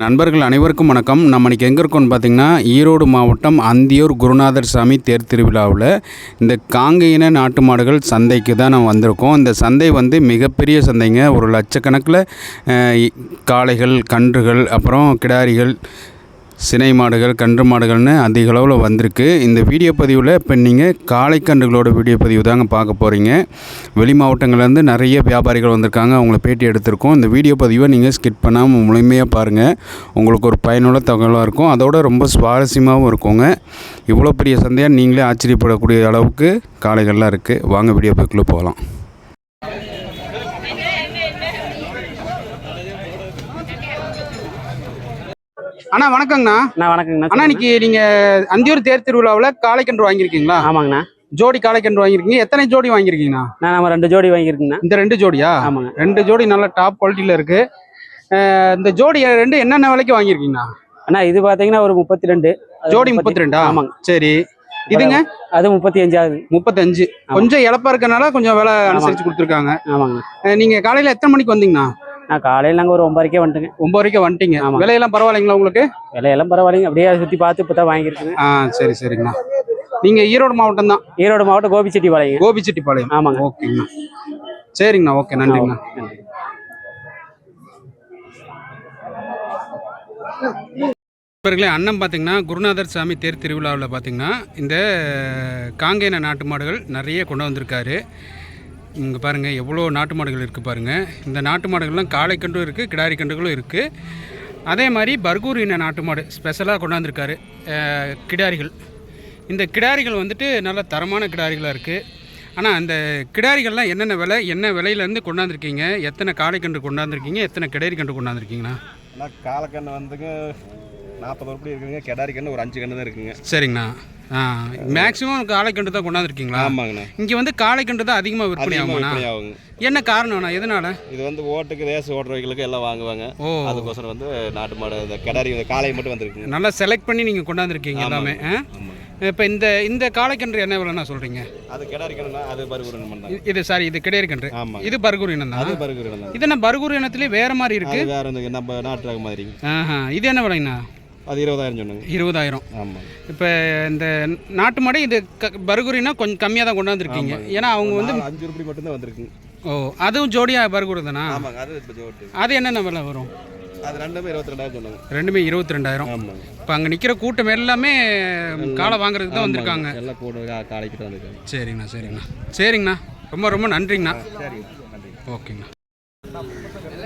நண்பர்கள் அனைவருக்கும் வணக்கம். நம்ம இன்றைக்கி எங்கே இருக்கோம்னு பார்த்திங்கன்னா ஈரோடு மாவட்டம் அந்தியூர் குருநாதர் சாமி தேர் திருவிழாவில் இந்த காங்கையின நாட்டு மாடுகள் சந்தைக்கு தான் நம்ம வந்திருக்கோம். இந்த சந்தை வந்து மிகப்பெரிய சந்தைங்க. ஒரு லட்சக்கணக்கில் காளைகள் கன்றுகள் அப்புறம் கிடாரிகள் சினை மாடுகள் கன்று மாடுகள்னு அதிக அளவில் வந்திருக்கு. இந்த வீடியோ பதிவில் இப்போ நீங்கள் காளை கன்றுகளோட வீடியோ பதிவு தாங்க பார்க்க போகிறீங்க வெளி மாவட்டங்கள்லேருந்து நிறைய வியாபாரிகள் வந்திருக்காங்க. அவங்கள பேட்டி எடுத்திருக்கோம். இந்த வீடியோ பதிவை நீங்கள் ஸ்கிப் பண்ணாமல் முழுமையாக பாருங்கள் உங்களுக்கு ஒரு பயனுள்ள தகவலாக இருக்கும். அதோட ரொம்ப சுவாரஸ்யமாகவும் இருக்குங்க. இவ்வளோ பெரிய சந்தையாக நீங்களே ஆச்சரியப்படக்கூடிய அளவுக்கு காளைகள்லாம் இருக்குது வாங்க வீடியோ பதிவுக்குள்ளே போகலாம். அண்ணா வணக்கங்கண்ணா. அண்ணா வணக்கங்கண்ணா அண்ணா இன்னைக்கு நீங்க அந்தியூர் தேர் திருவிழாவில் காளைக்கன்று வாங்கியிருக்கீங்களா? ஆமாங்கண்ணா. ஜோடி காளைக்கன்று வாங்கியிருக்கீங்க. எத்தனை ஜோடி வாங்கியிருக்கீங்கண்ணா? நான் நம்ம ரெண்டு ஜோடி வாங்கியிருக்கேங்கண்ணா. இந்த ரெண்டு ஜோடியா? ஆமாங்க. ரெண்டு ஜோடி நல்ல டாப் குவாலிட்டியில் இருக்கு. இந்த ஜோடி ரெண்டு என்னென்ன விலைக்கு வாங்கியிருக்கீங்கண்ணா? அண்ணா இது பார்த்தீங்கன்னா ஒரு முப்பத்தி ரெண்டு ஜோடி முப்பத்தி ரெண்டா ஆமாங்க. சரி. இதுங்க? அது முப்பத்தி அஞ்சாவது முப்பத்தஞ்சு. கொஞ்சம் இழப்பா இருக்கனால கொஞ்சம் விலை அனுசரிச்சு கொடுத்துருக்காங்க. ஆமாங்க நீங்க காலையில எத்தனை மணிக்கு வந்தீங்கண்ணா? நான் காலையில் நாங்கள் ஒரு ஒன்பதுக்கே வந்துட்டுங்க. ஒன்பது வரைக்கும் வந்துட்டீங்க. ஆமா. விலையெல்லாம் பரவாயில்லைங்களா உங்களுக்கு? விலையெல்லாம் பரவாயில்லைங்க. அப்படியே சுற்றி பார்த்து இப்போ தான் வாங்கியிருக்குங்க. ஆ சரி சரிங்கண்ணா. நீங்க ஈரோடு மாவட்டம் தான்? ஈரோடு மாவட்டம் கோபிச்செட்டிப்பாளையம் கோபிச்செட்டிப்பாளையம். ஆமாங்க. ஓகேங்கண்ணா. சரிங்கண்ணா ஓகே நன்றிங்கண்ணா. நன்றி. நண்பர்களே அண்ணன் பார்த்தீங்கன்னா குருநாதர் சாமி தேர் திருவிழாவில் பார்த்தீங்கன்னா இந்த காங்கேன நாட்டு மாடுகள் நிறைய கொண்டு வந்திருக்காரு. இங்கே பாருங்கள் எவ்வளோ நாட்டு மாடுகள் இருக்குது பாருங்கள் இந்த நாட்டு மாடுகள்லாம் காளை கன்றும் இருக்குது கிடாரி கன்றுகளும் இருக்குது அதே மாதிரி பர்கூர் இன நாட்டு மாடு ஸ்பெஷலாக கொண்டாந்துருக்காரு கிடாரிகள். இந்த கிடாரிகள் வந்துட்டு நல்ல தரமான கிடாரிகளாக இருக்குது ஆனால் அந்த கிடாரிகள்லாம் என்னென்ன விலை என்ன விலையிலேருந்து கொண்டாந்துருக்கீங்க? எத்தனை காளை கன்று கொண்டாந்துருக்கீங்க? எத்தனை கிடாரி கன்று கொண்டாந்துருக்கீங்கண்ணா? ஆனால் காலக்கண்ணு வந்துங்க நாற்பது உருப்படி இருக்குங்க கெடாரி கண்ணு ஒரு அஞ்சு கண்ணு தான் இருக்குங்க. சரிங்கண்ணா. மேக்ஸிமம் காளைக்கன்று தான் கொண்டாந்துருக்கீங்களா? ஆமாங்கண்ணா. இங்கே வந்து காளைக்கன்று தான் அதிகமாக விற்பனை ஆகுமாண்ணா? என்ன காரணம்ண்ணா? எதனால? இது வந்து ஓட்டுக்கு ரேஸ் ஓட்டுறவங்களுக்கு எல்லாம் வாங்குவாங்க. ஓ. அதுக்கோசரம் வந்து நாட்டு மாடு இந்த கெடாரி இந்த காளை மட்டும் வந்திருக்குங்க. நல்லா செலக்ட் பண்ணி நீங்கள் கொண்டாந்துருக்கீங்க எல்லாமே. இப்போ இந்த இந்த காளைக்கன்று என்ன விலைண்ணா சொல்கிறீங்க அது கெடாரி கண்ணுனா அது பருகுரு பண்ணாங்க இது சாரி இது கிடையாது கன்று. ஆமாங்க. இது பர்கூர் இனம் அது தான் பருகுரு தான் இது என்ன பர்கூர் இனத்துலேயே வேறு மாதிரி இருக்குது அது வேற நம்ம நாட்டு மாதிரிங்க. ஆஹா இது என்ன விலைங்கண்ணா அது இருபதாயிரம் சொன்னாங்க. இருபதாயிரம். ஆமாங்க இப்போ இந்த நாட்டு மாடு இது க பர்கூரினா கொஞ்சம் கம்மியாக தான் கொண்டாந்துருக்கீங்க ஏன்னா அவங்க வந்து அஞ்சு உருப்படி மட்டும்தான் வந்திருக்குங்க. ஓ அதுவும் ஜோடியாக பர்கூர் தானா ஆமாங்க அது இப்போ ஜோட்டு அது என்னென்ன விலை வரும்? அது ரெண்டுமே இருபத்தி ரெண்டாயிரம் சொன்னாங்க. ரெண்டுமே இருபத்தி ரெண்டாயிரம் ஆமாங்க. இப்போ அங்கே நிற்கிற கூட்டம் எல்லாமே காலை வாங்குறதுக்கு தான் வந்திருக்காங்க. எல்லாம் கூட காளைக்கிட்ட வந்திருக்காங்க. சரிங்கண்ணா சரிங்கண்ணா. சரிங்கண்ணா. ரொம்ப ரொம்ப நன்றிங்கண்ணா. சரிங்க.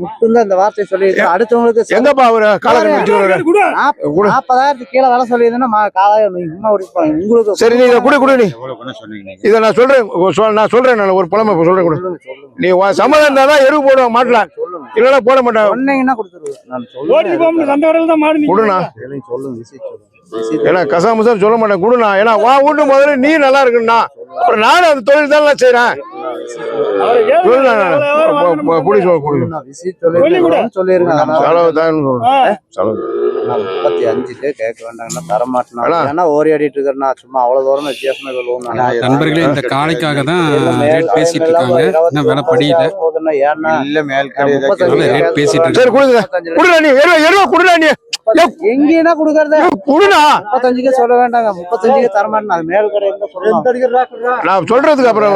மட்டும்தான் இந்த வார்த்தை சொல்லியிருக்கேன். அடுத்தவங்களுக்கு எங்கப்பா அவரு? நாப்பதாயிரத்துக்கு கீழே வேலை சொல்லியிருந்தேன்னா உங்களுக்கு சரி நீங்க குடு குடு நீ. இதை நான் சொல்றேன் சொல்- நான் சொல்றேன் நான் ஒரு புலமை சொல்றேன் கொடு. நீ சம்மதம் இருந்தா தான் எருவு போடுவாங்க மாட்டல. இல்லைன்னா போட மாட்டாங்க சொன்னீங்கன்னா குடுண்ணா. சொல்லுங்க. ஏன்னா கசாமசம் சொல்ல மாட்டேன் குடுண்ணா. ஏன்னா வா வீட்டு முதல்ல நீ நல்லா இருக்குண்ணா அப்புறம் நானும் அந்த தொழில் தான் நான் முப்பத்தி அஞ்சுக்கு கேட்க வேண்டாங்கன்னா தரமாட்டேன். ஏன்னா ஓரி ஆடிட்டு இருக்கேன்னா சும்மா அவ்வளவு தூரம் வித்தியாசமா சொல்லுவோம். நண்பர்களே இந்த காளைக்காக தான் ரேட் பேசிட்டு இருக்காங்க. இன்னும் விலை படியில இல்ல மேல் ரேட் பேசிட்டு இருக்காங்க எங்கேனா கொடுக்கறத? குடுண்ணா முப்பத்தஞ்சுக்கே சொல்ல வேண்டாங்க. முப்பத்தஞ்சுக்கே தரமாட்டேன் அது மேல் கடை நான் சொல்றதுக்கு அப்புறம்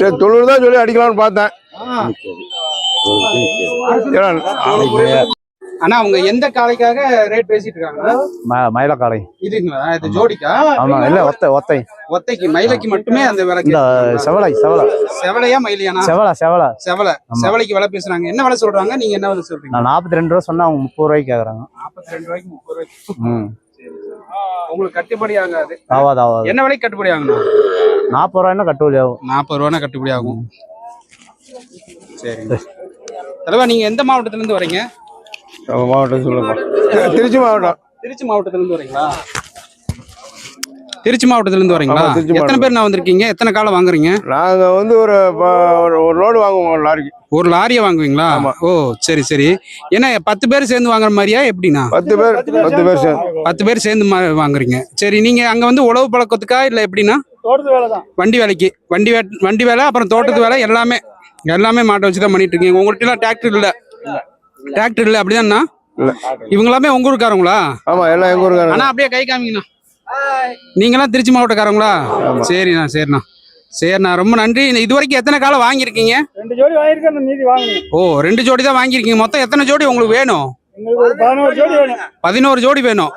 சரி தான் சொல்லி அடிக்கலாம்னு பார்த்தேன். அண்ணா அவங்க எந்த காளைக்காக ரேட் பேசிட்டு இருக்காங்க மயிலக்காடை இதுங்களா? இது ஜோடிக்கா? ஆமா இல்ல ஒத்தை ஒத்தை. ஒத்தைக்கு மயிலைக்கு மட்டுமே அந்த விலை செவலை செவலை. செவலையா மயிலையானா? செவலை செவலை. செவலை. ஆமா. செவலைக்கு விலை பேசுறாங்க. என்ன விலை சொல்றாங்க? நீங்க என்ன விலை சொல்றீங்க? நான் நாற்பத்தி ரெண்டு ரூபா சொன்னா அவங்க முப்பது ரூபாய்க்கு கேக்குறாங்க. நாற்பத்தி ரெண்டு ரூபாய்க்கு முப்பது ரூபாய்க்கு. உங்களுக்கு கட்டுப்படி ஆகாது. ஆகாது ஆகாது என்ன விலைக்கு கட்டுப்படி ஆகணும்? நாற்பது ரூபாய்னா கட்டுப்படி ஆகும். நாற்பது ரூபானா கட்டுப்படி ஆகும். சரிங்க. தலைவா நீங்க எந்த மாவட்டத்துல இருந்து வரீங்க? மாவட்டம் சொல்லுங்க திருச்சி மாவட்டம். திருச்சி மாவட்டத்துல இருந்து வரீங்களா? திருச்சி மாவட்டத்துல இருந்து வரீங்களா எத்தனை. பேர் நான் வந்திருக்கீங்க? எத்தனை காலம் வாங்குறீங்க? நாங்க வந்து ஒரு ஒரு- லோடு வாங்குவோம் ஒரு லாரிக்கு. ஒரு லாரியை வாங்குவீங்களா. ஓ சரி சரி. என்ன பத்து பேர் சேர்ந்து வாங்குற மாதிரியா எப்படின்னா பத்து பேர் பத்து பேர் சேர்ந்து. பத்து பேர் சேர்ந்து வாங்குறீங்க. சரி நீங்க அங்க வந்து உழவு பழக்கத்துக்கா இல்ல எப்படின்னா வண்டி வேலைக்கு. வண்டி வண்டி வேலை அப்புறம் தோட்டத்து வேலை எல்லாமே எல்லாமே மாட்டை வச்சு தான் பண்ணிட்டு இருக்கீங்க. உங்கள்கிட்ட எல்லாம் டிராக்டர் இல்ல. டிராக்டர் இல்ல அப்படிதான்ண்ணா இல்ல. இவங்க எல்லாமே உங்க ஊருக்காரங்களா ஆமா எல்லாம் எங்க ஊருக்காரங்க. ஆனா அப்படியே கை காமிங்கண்ணா. நீங்களாம் திருச்சி மாவட்டக்காரங்களா சரிண்ணா சரிண்ணா. சரிண்ணா ரொம்ப நன்றி. இது வரைக்கும் எத்தனை காலம் வாங்கியிருக்கீங்க? ரெண்டு ஜோடி வாங்கியிருக்கேன் மீதி வாங்கணும் ஓ ரெண்டு ஜோடி தான் வாங்கியிருக்கீங்க. மொத்தம் எத்தனை ஜோடி உங்களுக்கு வேணும்? எங்களுக்கு ஒரு பதினோரு ஜோடி வேணும். பதினோரு ஜோடி வேணும்.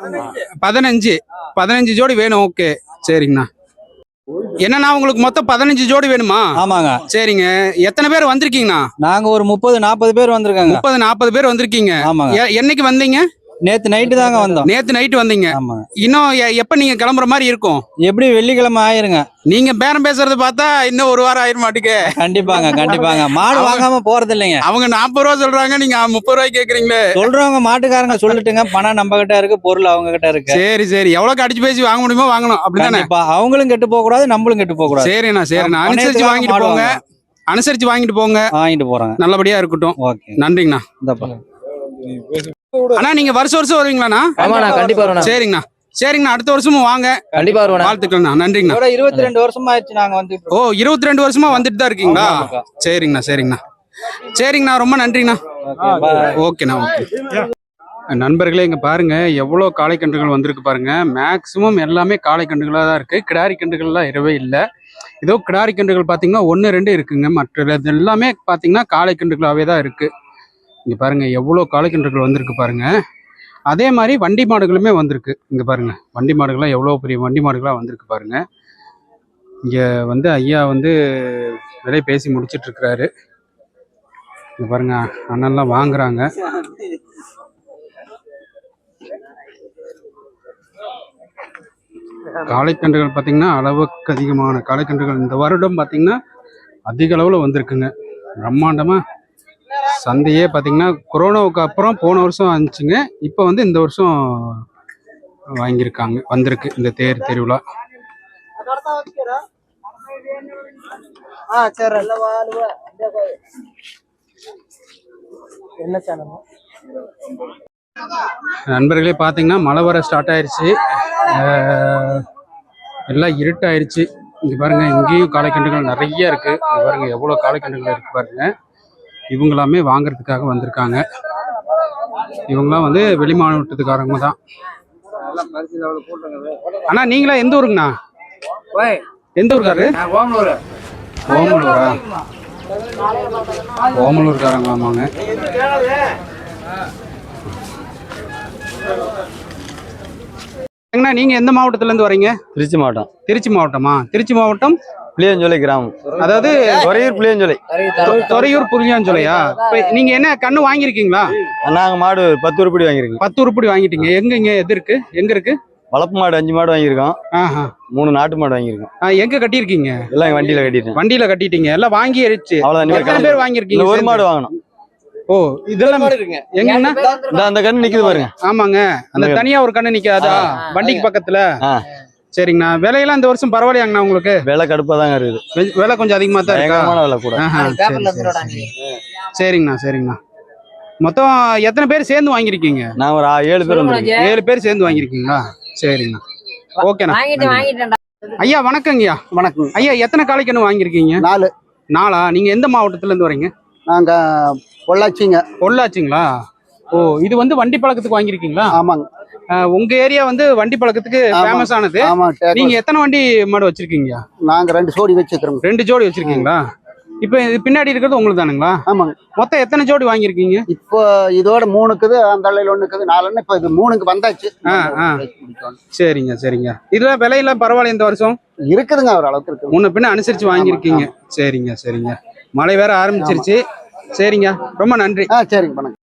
பதினஞ்சு. பதினஞ்சு ஜோடி வேணும். ஓகே. சரிங்கண்ணா. என்னண்ணா உங்களுக்கு மொத்தம் பதினஞ்சு ஜோடி வேணுமா? ஆமாங்க. சரிங்க. எத்தனை பேர் வந்திருக்கீங்கண்ணா? நாங்க ஒரு முப்பது நாற்பது பேர் வந்திருக்காங்க. முப்பது நாற்பது பேர் வந்திருக்கீங்க. ஆமாங்க. என்னைக்கு வந்தீங்க? நேத்து நைட்டு தாங்க வந்தோம். நேத்து நைட்டு வந்தீங்க. ஆமாங்க இன்னும் எ- எப்ப நீங்க கிளம்புற மாதிரி இருக்கும்? எப்படி வெள்ளிக்கிழமை ஆயிருங்க. நீங்க பேரம் பேசுறத பார்த்தா இன்னும் ஒரு வாரம் ஆயிர மாட்டேங்க கண்டிப்பாங்க கண்டிப்பாங்க. மாடு வாங்காம போறது இல்லைங்க அவங்க நாற்பது ரூபா சொல்றாங்க நீங்க முப்பது ரூபாய்க்கு கேக்குறீங்களே. சொல்றவங்க மாட்டுக்காரங்க சொல்லிட்டுங்க பணம் நம்ம கிட்ட இருக்கு பொருள் அவங்க கிட்ட இருக்கு. சரி சரி. எவ்வளவு அடிச்சு பேசி வாங்க முடியுமோ வாங்கணும். அப்படிதானே? கண்டிப்பா. அவங்களும் கெட்டு போக கூடாது நம்மளும் கெட்டு போக கூடாது. சரிண்ணா சரிண்ணா. ஆமா, அனுசரிச்சு வாங்கிட்டு மாடு போங்க. அனுசரிச்சு வாங்கிட்டு போங்க. வாங்கிட்டு போறாங்க. நல்லபடியா இருக்கட்டும். ஓகே. நன்றிங்கண்ணா. இந்தப்பா அண்ணா நீங்க வருஷம் வருஷம் வருவீங்களாண்ணா? ஆமாண்ணா கண்டிப்பா வருவேண்ணா. சரிங்கண்ணா. சரிங்கண்ணா அடுத்த வருஷமும் வாங்க. கண்டிப்பா வருவேண்ணா. வாழ்த்துக்கள்ண்ணா நன்றிங்கண்ணா. இருபத்தி ரெண்டு வருஷமா ஆயிடுச்சு நாங்க வந்து ஓ இருபத்தி ரெண்டு வருஷமா வந்துட்டு தான் இருக்கீங்களா. சரிங்கண்ணா சரிங்கண்ணா. சரிங்கண்ணா ரொம்ப நன்றிங்கண்ணா. ஓகேண்ணா ஓகே. நண்பர்களே இங்க பாருங்க எவ்வளோ காளை கன்றுகள் வந்திருக்கு பாருங்க. மேக்சிமம் எல்லாமே காளை கன்றுகளாக தான் இருக்கு. கிடாரி கன்றுகள்லாம் இரவே இல்லை. ஏதோ கிடாரி கன்றுகள் பார்த்தீங்கன்னா ஒன்று ரெண்டு இருக்குங்க. மற்ற எல்லாமே பார்த்தீங்கன்னா காளை கன்றுகளாகவே தான் இருக்கு. இங்கே பாருங்கள் எவ்வளோ காளை வந்திருக்கு பாருங்க. அதே மாதிரி வண்டி மாடுகளுமே வந்திருக்கு. இங்கே பாருங்க வண்டி மாடுகள்லாம் எவ்வளோ பெரிய வண்டி மாடுகளாக வந்திருக்கு பாருங்கள் இங்கே வந்து ஐயா வந்து விலை பேசி முடிச்சிட்ருக்கிறாரு. இங்கே பாருங்கள் பாருங்க அண்ணன்லாம் வாங்குறாங்க. காளைக்கன்றுகள் பார்த்தீங்கன்னா அளவுக்கு அதிகமான காளைக்கன்றுகள் இந்த வருடம் பார்த்திங்கன்னா அதிக அளவில் வந்திருக்குங்க. பிரம்மாண்டமாக சந்தையே பார்த்தீங்கன்னா கொரோனாவுக்கு அப்புறம் போன வருஷம் வந்துச்சுங்க. இப்போ வந்து இந்த வருஷம் வாங்கியிருக்காங்க வந்திருக்கு இந்த தேர் திருவிழா. நண்பர்களே பார்த்தீங்கன்னா மழை வர ஸ்டார்ட் ஆயிருச்சு. அஹ் எல்லாம் இருட்டாயிருச்சு. இங்க பாருங்க இங்கேயும் காளைக்கன்றுகள் நிறைய இருக்கு. இங்க பாருங்க எவ்வளோ காளைக்கன்றுகள் இருக்கு பாருங்க. இவங்களாமே வாங்குறதுக்காக வந்திருக்காங்க. இவங்களாம் வந்து வெளி மாவட்டத்துக்காரங்க தான். அண்ணா நீங்களா எந்த ஊருங்கண்ணா? எந்த ஊருக்காரு? ஓமலூரா. ஓமலூர்காரங்களாமாங்க. ஏங்கண்ணா நீங்க எந்த மாவட்டத்துல இருந்து வரீங்க? திருச்சி மாவட்டம். திருச்சி மாவட்டமா? திருச்சி மாவட்டம் புளியஞ்சோலை கிராமம். அதாவது ஒரையூர் புளியஞ்சோலை. துறையூர் இப்ப நீங்க என்ன கண்ணு வாங்கியிருக்கீங்களா? நாங்க மாடு பத்து உருப்படி வாங்கியிருக்கோம். பத்து உருப்படி வாங்கிட்டீங்க. எங்க இங்க எது இருக்கு? எங்க இருக்கு? வளப்பு மாடு அஞ்சு மாடு வாங்கியிருக்கோம். மூணு நாட்டு மாடு வாங்கியிருக்கோம். ஆ, எங்க கட்டியிருக்கீங்க? எல்லாம் வண்டியில கட்டிட்டேன். வண்டியில கட்டிட்டீங்க. எல்லாம் வாங்கிருச்சு அவ்வளவுதான் நீங்க எத்தனை கிளம்பு. பேர் வாங்கியிருக்கீங்க ஒரு? மாடு வாங்கணும். ஓ இதெல்லாம் எங்கன்னா? இந்த அந்த கண்ணு நிக்குது பாருங்க. ஆமாங்க. அந்த தனியா ஒரு கண்ணு நிக்காதா? வண்டிக்கு பக்கத்துல. சரிங்கண்ணா. விலையெல்லாம் இந்த வருஷம் பரவாயில்லையாங்கண்ணா உங்களுக்கு? விலை கடுப்பா தாங்க இருக்குது விலை கொஞ்சம் அதிகமா தான் இருக்கா? விலை கூட. சரிங்கண்ணா சரிங்கண்ணா. மொத்தம் எத்தனை பேர் சேர்ந்து வாங்கியிருக்கீங்க? நான் ஒரு ஆ- ஏழு பேர் ஏழு பேர் சேர்ந்து வாங்கியிருக்கீங்களா? சரிங்கண்ணா. ஓகேண்ணா. ஐயா வணக்கங்கய்யா. வணக்கம். ஐயா எத்தனை காளைக்கன்று வாங்கியிருக்கீங்க? நாலு. நாளா நீங்க எந்த மாவட்டத்துல இருந்து வரீங்க? நாங்க பொள்ளாச்சிங்க. பொள்ளாச்சிங்களா? ஓ இது வந்து வண்டி பழக்கத்துக்கு வாங்கியிருக்கீங்களா? ஆமாங்க. உங்க ஏரியா வந்து வண்டி பழக்கத்துக்கு. ஃபேமஸ் ஆனது. நீங்க எத்தனை வண்டி மாடு வச்சிருக்கீங்க? நாங்க ரெண்டு சோடி வச்சுக்கிறோங்க ரெண்டு ஜோடி வச்சிருக்கீங்களா? இப்போ இது பின்னாடி இருக்கிறது உங்களுக்கு தானுங்களா? ஆமாங்க. மொத்தம் எத்தனை ஜோடி வாங்கியிருக்கீங்க? இப்போ இதோட மூணுக்குது அந்த அள்ளையில ஒண்ணுக்குது நாலுன்னு இப்போ இது மூணுக்கு வந்தாச்சு. ஆ, ஆ. சரிங்க சரிங்க. இதுல விலையெல்லாம் பரவாயில்ல இந்த வருஷம்? இருக்குதுங்க ஒரு அளவுக்கு இருக்குது முன்ன பின்ன அனுசரிச்சு வாங்கியிருக்கீங்க. சரிங்க சரிங்க. மழை வேற ஆரம்பிச்சிருச்சு. சரிங்க ரொம்ப நன்றி. ஆ சரிங்க வணக்கம்.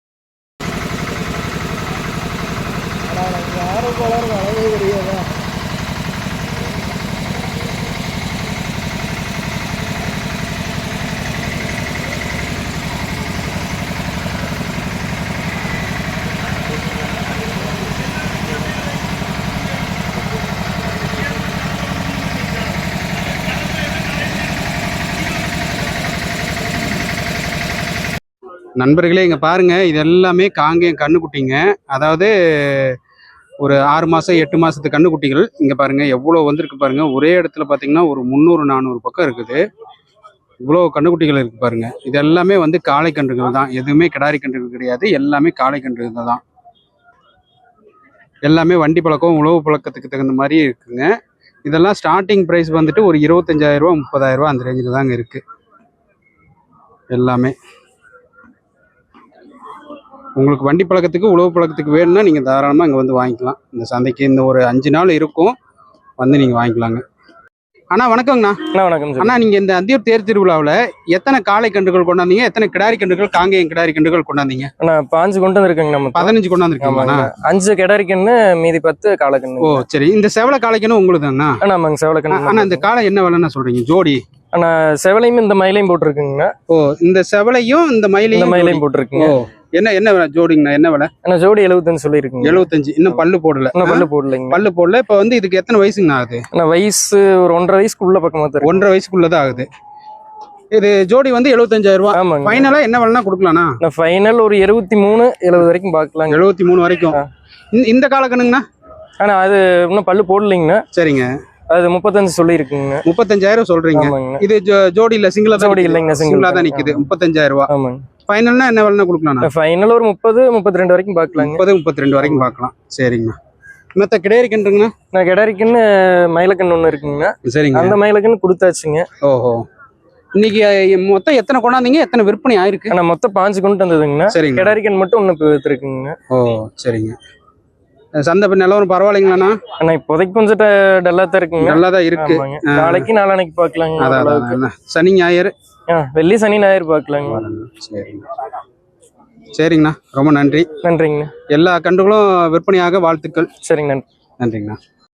நண்பர்களே இங்கே பாருங்கள் இது எல்லாமே காங்கேயம் கண்ணுக்குட்டிங்க. அதாவது ஒரு ஆறு மாதம் எட்டு மாதத்து கண்ணுக்குட்டிகள். இங்கே பாருங்கள் எவ்வளோ வந்திருக்கு பாருங்க. ஒரே இடத்துல பார்த்தீங்கன்னா ஒரு முந்நூறு நானூறு பக்கம் இருக்குது. இவ்வளோ கண்ணுக்குட்டிகள் இருக்குது பாருங்கள் இது எல்லாமே வந்து காளை கன்றுகள் தான். எதுவுமே கிடாரி கன்றுகள் கிடையாது. எல்லாமே காளை கன்றுகள் தான். எல்லாமே வண்டி பழக்கம் உழவு பழக்கத்துக்கு தகுந்த மாதிரி இருக்குங்க. இதெல்லாம் ஸ்டார்டிங் ப்ரைஸ் வந்துட்டு ஒரு இருபத்தஞ்சாயிரம் ரூபா முப்பதாயிரம் ரூபா அந்த ரேஞ்சில் தாங்க இருக்குது எல்லாமே. உங்களுக்கு வண்டி பழக்கத்துக்கு உழவு பழக்கத்துக்கு வேணும்னா நீங்கள் தாராளமாக இங்கே வந்து வாங்கிக்கலாம். இந்த சந்தைக்கு இந்த ஒரு அஞ்சு நாள் இருக்கும். வந்து நீங்கள் வாங்கிக்கலாங்க. அண்ணா வணக்கங்கண்ணா. அண்ணா வணக்கம் அண்ணா நீங்கள் இந்த அந்தியூர் தேர் திருவிழாவில் எத்தனை காளை கன்றுகள் கொண்டாந்தீங்க? எத்தனை கிடாரி கன்றுகள் காங்கேயம் கிடாரி கன்றுகள் கொண்டாந்தீங்க? அண்ணா பாஞ்சு கொண்டு வந்திருக்கேங்க நம்ம. பதினஞ்சு கொண்டாந்துருக்கீங்களாண்ணா ஆமாங்க. அஞ்சு கிடரிக்கன்னு மீதி பத்து ஓ காலக்கண்ணு சரி. இந்த செவலை காளைக்கணும் உங்களுதாங்கண்ணா? அண்ணா ஆமாங்க. செவலக்கண்ணு அண்ணா இந்த காளை என்ன விலைன்னு சொல்றீங்க? ஜோடி. அண்ணா செவலையும் இந்த மயிலையும் போட்டிருக்குங்கண்ணா. ஓ இந்த செவலையும் இந்த இந்த மயிலையும் மயிலையும். போட்டிருக்குங்க. ஓ. என்ன என்ன விலை? ஜோடிங்கண்ணா என்ன விலை? ஜோடி எழுபத்தஞ்சு சொல்லியிருக்குங்க. எழுபத்தஞ்சு. இன்னும் பல்லு போடல. இன்னும் பல்லு போடலைங்க. பல்லு போடல. இப்போ வந்து இதுக்கு எத்தனை வயசுங்கண்ணா ஆகுது அண்ணா வயசு ஒரு ஒன்றரை வயசுக்குள்ள பக்கமா தான் இருக்கு. ஒன்றரை வயசுக்குள்ளதான் ஆகுது. இது ஜோடி வந்து எழுபத்தஞ்சாயிரம் ரூபாய் ஆமாங்க ஃபைனலா என்ன விலைனா கொடுக்கலாம்ண்ணா அண்ணா ஃபைனல் ஒரு இருபத்தி மூணு எழுபது வரைக்கும் பார்க்கலாங்க. எழுபத்தி மூணு வரைக்கும். இந்த- காலக்கணுங்கண்ணா அண்ணா அது இன்னும் பல்லு போடலைங்கண்ணா. சரிங்க. அது முப்பத்தஞ்சு சொல்லியிருக்குங்க முப்பத்தஞ்சாயிரம் சொல்றீங்க. இது ஜோடி இல்ல சிங்கிளா ஜோடி இல்லைங்கண்ணா, single சிங்கிளா தான் தான். நிக்குது. முப்பத்தஞ்சாயிரம் ரூபாய் ஆமாங்க. ஃபைனல்னா என்ன விலைனா கொடுக்கலாம்ண்ணா? ஃபைனல் ஒரு முப்பது முப்பத்தி ரெண்டு வரைக்கும் பார்க்கலாங்க. முப்பது முப்பத்தி ரெண்டு வரைக்கும் பார்க்கலாம். சரிங்கண்ணா. மற்ற கிடையாது கன்றுங்கண்ணா நான் கிடரிக்கன்னு மயிலக்கண்ணு ஒன்று இருக்குங்கண்ணா. சரிங்க அந்த மயிலக்கண்ணு கொடுத்தாச்சுங்க. ஓஹோ. இன்னைக்கு மொத்தம் எத்தனை கொண்டாந்தீங்க? எத்தனை விற்பனை ஆயிருக்கு? ஆனா மொத்தம் பாஞ்சு கொண்டு வந்ததுங்கண்ணா. சரிங்க கிடாரிக்கன் மட்டும் ஒன்று இருக்குங்க ஓ சரிங்க. சந்தை நிலவரம் பரவாயில்லைங்களாண்ணா? ஆனா இப்போதைக்கு கொஞ்சம் டல்லா தான் இருக்குங்க. நல்லா தான் இருக்கு. நாளைக்கு நாளானைக்கு பார்க்கலாங்க. சனி ஞாயிறு. வெள்ளி சனி ஞாயிறு பார்க்கலாங்க. சரிங்க. சரிங்கண்ணா. ரொம்ப நன்றி. நன்றிங்கண்ணா. எல்லா கன்றுகளும் விற்பனையாக வாழ்த்துக்கள். சரிங்க நன்றி நன்றிங்கண்ணா.